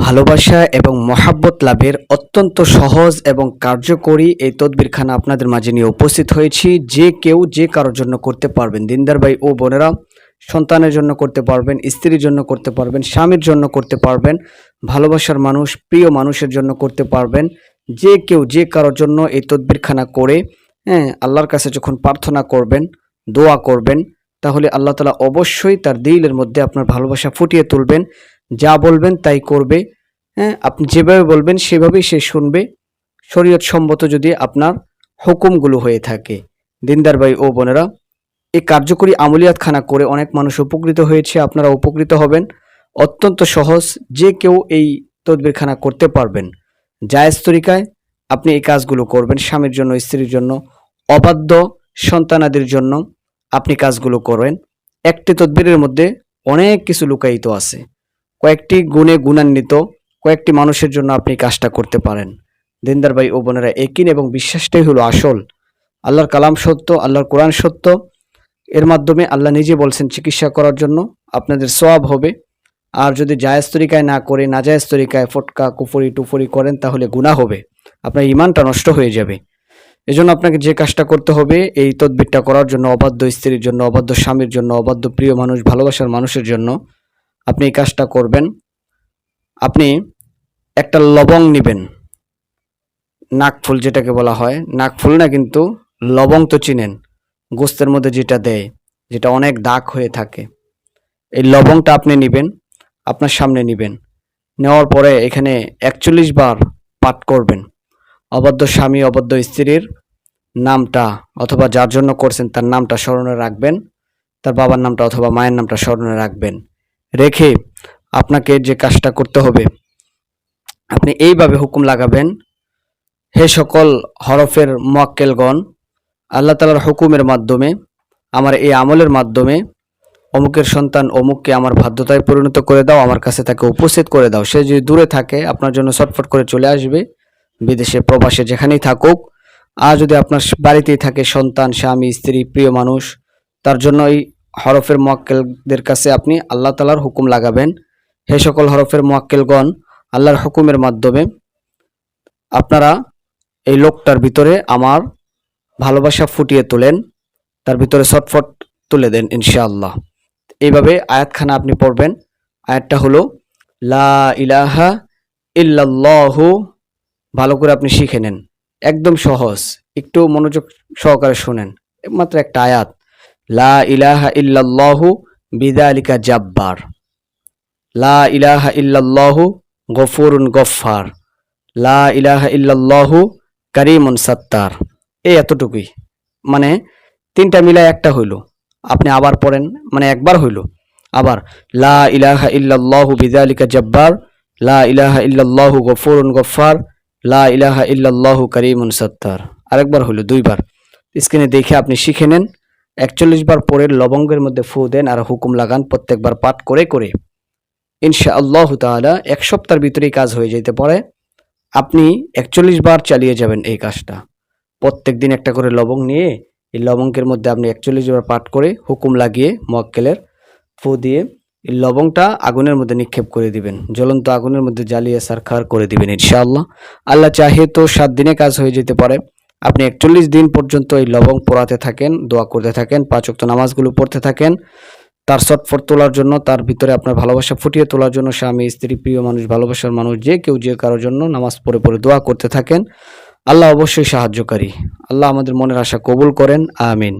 ভালোবাসা এবং মহাব্বত লাভের অত্যন্ত সহজ এবং কার্যকরী এই তদবিরখানা আপনাদের মাঝে নিয়ে উপস্থিত হয়েছি। যে কেউ যে কারোর জন্য করতে পারবেন, দিনদার ভাই ও বোনেরা, সন্তানের জন্য করতে পারবেন, স্ত্রীর জন্য করতে পারবেন, স্বামীর জন্য করতে পারবেন, ভালোবাসার মানুষ, প্রিয় মানুষের জন্য করতে পারবেন। যে কেউ যে কারোর জন্য এই তদবিরখানা করে হ্যাঁ আল্লাহর কাছে যখন প্রার্থনা করবেন, দোয়া করবেন, তাহলে আল্লাহ তালা অবশ্যই তার দিলের মধ্যে আপনার ভালোবাসা ফুটিয়ে তুলবেন। যা বলবেন তাই করবে। হ্যাঁ আপনি যেভাবে বলবেন সেভাবেই সে শুনবে। শরীয়ত সম্মত যদি আপনার হুকুমগুলো হয়ে থাকে। দিনদার ভাই ও বোনেরা এই কার্যকরী আমলিয়াতখানা করে অনেক মানুষ উপকৃত হয়েছে, আপনারা উপকৃত হবেন। অত্যন্ত সহজ, যে কেউ এই তদবিরখানা করতে পারবেন। জায়েজ তরিকায় আপনি এই কাজগুলো করবেন, স্বামীর জন্য, স্ত্রীর জন্য, অবাধ্য সন্তানাদির জন্য আপনি কাজগুলো করবেন একটি তদবিরের মধ্যে অনেক কিছু লুকায়িত আছে। কয়েকটি গুণে গুণান্বিত কয়েকটি মানুষের জন্য আপনি কাজটা করতে পারেন। দিনদার ভাই ও বোনেরা একিন এবং বিশ্বাসটাই হলো আসল। আল্লাহর কালাম সত্য, আল্লাহর কোরআন সত্য। এর মাধ্যমে আল্লাহ নিজে বলছেন চিকিৎসা করার জন্য, আপনাদের সওয়াব হবে। আর যদি জায়েজ তরিকায় না করে, নাজায়েজ তরিকায় ফটকা, কুফরি, টুফরি করেন, তাহলে গুনাহ হবে। আপনার ইমানটা নষ্ট হয়ে যাবে। এজন্য আপনাকে যে কাজটা করতে হবে, এই তদবিরটা করার জন্য, অবাধ্য স্ত্রীর জন্য, অবাধ্য স্বামীর জন্য, অবাধ্য প্রিয় মানুষ, ভালোবাসার মানুষের জন্য আপনি এই কাজটা করবেন। আপনি একটা লবং নেবেন। নাকফুল যেটাকে বলা হয়। নাকফুল না কিন্তু লবং তো চিনেন। গোস্তের মধ্যে যেটা দেয়, যেটা অনেক দাগ হয়ে থাকে। এই লবংটা আপনি নেবেন, আপনার সামনে নেবেন। নেওয়ার পরে এখানে একচল্লিশ বার পাঠ করবেন। অবাধ্য স্বামী, অবাধ্য স্ত্রীর নামটা অথবা যার জন্য করছেন তার নামটা স্মরণে রাখবেন। তার বাবার নামটা অথবা মায়ের নামটা স্মরণে রাখবেন। রেখে আপনাকে যে কাজটা করতে হবে, আপনি এইভাবে হুকুম লাগাবেন, হে সকল হরফের মোয়াক্কেলগণ, আল্লাহ তালার হুকুমের মাধ্যমে, আমার এই আমলের মাধ্যমে, অমুকের সন্তান অমুককে আমার বাধ্যতায় পরিণত করে দাও, আমার কাছে তাকে উপস্থিত করে দাও। সে যদি দূরে থাকে, আপনার জন্য ছটফট করে চলে আসবে, বিদেশে, প্রবাসে, যেখানেই থাকুক। আর যদি আপনার বাড়িতেই থাকে সন্তান, স্বামী, স্ত্রী, প্রিয় মানুষ, তার জন্য এই হরফের মোয়াক্কেলদের কাছে আপনি আল্লাহ তালার হুকুম লাগাবেন। হে সকল হরফের মোয়াক্কেলগণ, আল্লাহর হুকুমের মাধ্যমে আপনারা এই লোকটার ভিতরে আমার ভালোবাসা ফুটিয়ে তোলেন, তার ভিতরে ছটফট তুলে দেন ইনশাআল্লাহ। এইভাবে আয়াতখানা আপনি পড়বেন। আয়াতটা হলো, লা ইলাহা ইল্লাল্লাহু, ভালো করে আপনি শিখে নেন। একদম সহজ, একটু মনোযোগ সহকারে শুনেন। মাত্র একটা আয়াত। লা ইলাহা ইল্লাল্লাহু বিদালিকা জাব্বার। লা ইলাহা ইল্লাল্লাহু গফুরুন গফফার। লা ইলাহা ইল্লাল্লাহু কারিমুন সাত্তার। এই এতটুকুই। মানে তিনটা মিলায় একটা হইল। আপনি আবার পড়েন মানে একবার হইল। আবার লা ইলাহা ইল্লাল্লাহু বিদালিকা জাব্বার, লা ইলাহা ইল্লাল্লাহু গফুরুন গফফার, লা ইলাহা ইল্লাল্লাহু কারিমুন সাত্তার। আরেকবার হইল, দুইবার। স্ক্রিনে দেখে আপনি শিখে নেন। একচল্লিশ বার পরে লবঙ্গের মধ্যে ফু দেন আর হুকুম লাগান প্রত্যেকবার পাঠ করে করে। ইনশা আল্লাহ তাআলা এক সপ্তাহের ভিতরেই কাজ হয়ে যেতে পারে। আপনি একচল্লিশ বার চালিয়ে যাবেন এই কাজটা। প্রত্যেক দিন একটা করে লবং নিয়ে এই লবঙ্গের মধ্যে আপনি একচল্লিশ বার পাঠ করে হুকুম লাগিয়ে মক্কেলের ফু দিয়ে এই লবংটা আগুনের মধ্যে নিক্ষেপ করে দিবেন। জ্বলন্ত আগুনের মধ্যে জ্বালিয়ে সারখার করে দিবেন ইনশাআল্লাহ। আল্লাহ চাহে তো সাত দিনে কাজ হয়ে যেতে পারে। আপনি একচল্লিশ দিন পর্যন্ত এই লবং পোড়াতে থাকেন, দোয়া করতে থাকেন, পাঁচ ওয়াক্ত নামাজগুলো পড়তে থাকেন। তার সটফট তোলার জন্য, তার ভিতরে আপনার ভালোবাসা ফুটিয়ে তোলার জন্য স্বামী, স্ত্রী, প্রিয় মানুষ, ভালোবাসার মানুষ, যে কেউ যে কারোর জন্য নামাজ পড়ে পড়ে দোয়া করতে থাকেন। আল্লাহ অবশ্যই সাহায্যকারী। আল্লাহ আমাদের মনের আশা কবুল করেন, আমিন।